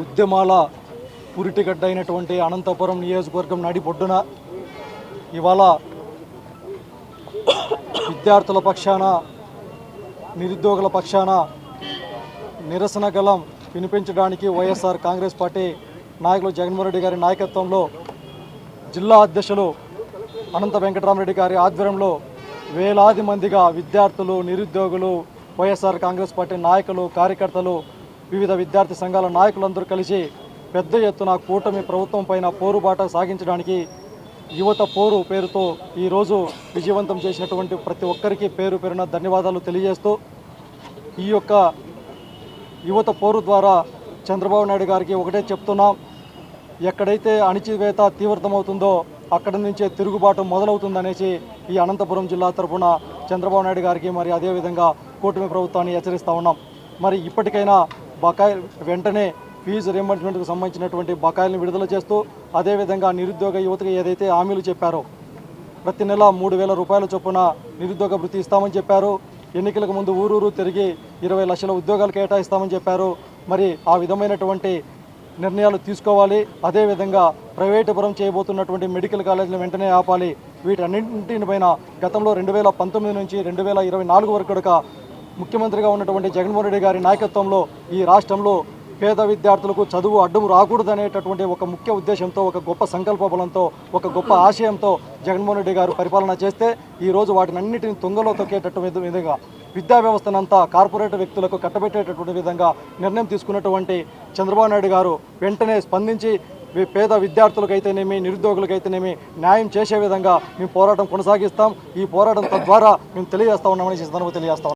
ఉద్యమాల పురిటిగడ్డ అయినటువంటి అనంతపురం నియోజకవర్గం నడిపొడ్డున ఇవాళ విద్యార్థుల పక్షాన నిరుద్యోగుల పక్షాన నిరసన గలం వినిపించడానికి వైఎస్ఆర్ కాంగ్రెస్ పార్టీ నాయకులు జగన్మోహన్ రెడ్డి గారి నాయకత్వంలో జిల్లా అధ్యక్షులు అనంత వెంకటరామరెడ్డి గారి ఆధ్వర్యంలో వేలాది మందిగా విద్యార్థులు నిరుద్యోగులు వైఎస్ఆర్ కాంగ్రెస్ పార్టీ నాయకులు కార్యకర్తలు వివిధ విద్యార్థి సంఘాల నాయకులందరూ కలిసి పెద్ద ఎత్తున కూటమి ప్రభుత్వం పైన పోరుబాట సాగించడానికి యువత పోరు పేరుతో ఈరోజు విజయవంతం చేసినటువంటి ప్రతి ఒక్కరికి పేరు పేరున ధన్యవాదాలు తెలియజేస్తూ ఈ యొక్క యువత పోరు ద్వారా చంద్రబాబు నాయుడు గారికి ఒకటే చెప్తున్నాం. ఎక్కడైతే అణిచివేత తీవ్రతమవుతుందో అక్కడి నుంచే తిరుగుబాటు మొదలవుతుందనేసి ఈ అనంతపురం జిల్లా తరఫున చంద్రబాబు నాయుడు గారికి మరి అదేవిధంగా కూటమి ప్రభుత్వాన్ని హెచ్చరిస్తూ ఉన్నాం. మరి ఇప్పటికైనా బకాయి వెంటనే ఫీజు రియంబర్స్మెంట్కు సంబంధించినటువంటి బకాయిలను విడుదల చేస్తూ అదేవిధంగా నిరుద్యోగ యువతకు ఏదైతే హామీలు చెప్పారో ప్రతి నెల మూడు వేల రూపాయల చొప్పున నిరుద్యోగ వృత్తి ఇస్తామని చెప్పారు. ఎన్నికలకు ముందు ఊరూరు తిరిగి ఇరవై లక్షల ఉద్యోగాలు కేటాయిస్తామని చెప్పారు. మరి ఆ విధమైనటువంటి నిర్ణయాలు తీసుకోవాలి. అదేవిధంగా ప్రైవేటు పరం చేయబోతున్నటువంటి మెడికల్ కాలేజీలు వెంటనే ఆపాలి. వీటన్నింటిపైన గతంలో రెండు వేల పంతొమ్మిది నుంచి రెండు వేల ఇరవై నాలుగు వరకు కూడా ముఖ్యమంత్రిగా ఉన్నటువంటి జగన్మోహన్ రెడ్డి గారి నాయకత్వంలో ఈ రాష్ట్రంలో పేద విద్యార్థులకు చదువు అడ్డు రాకూడదనేటటువంటి ఒక ముఖ్య ఉద్దేశంతో ఒక గొప్ప సంకల్ప బలంతో ఒక గొప్ప ఆశయంతో జగన్మోహన్ రెడ్డి గారు పరిపాలన చేస్తే ఈరోజు వాటినన్నిటిని తుంగలో తొక్కేటట్టు విధంగా విద్యా వ్యవస్థనంతా కార్పొరేట్ వ్యక్తులకు కట్టబెట్టేటటువంటి విధంగా నిర్ణయం తీసుకున్నటువంటి చంద్రబాబు నాయుడు గారు వెంటనే స్పందించి పేద విద్యార్థులకైతేనేమి నిరుద్యోగులకైతేనేమి న్యాయం చేసే విధంగా మేము పోరాటం కొనసాగిస్తాం. ఈ పోరాటం తద్వారా మేము తెలియజేస్తా ఉన్నామని ఈ సందర్భంగా తెలియజేస్తాం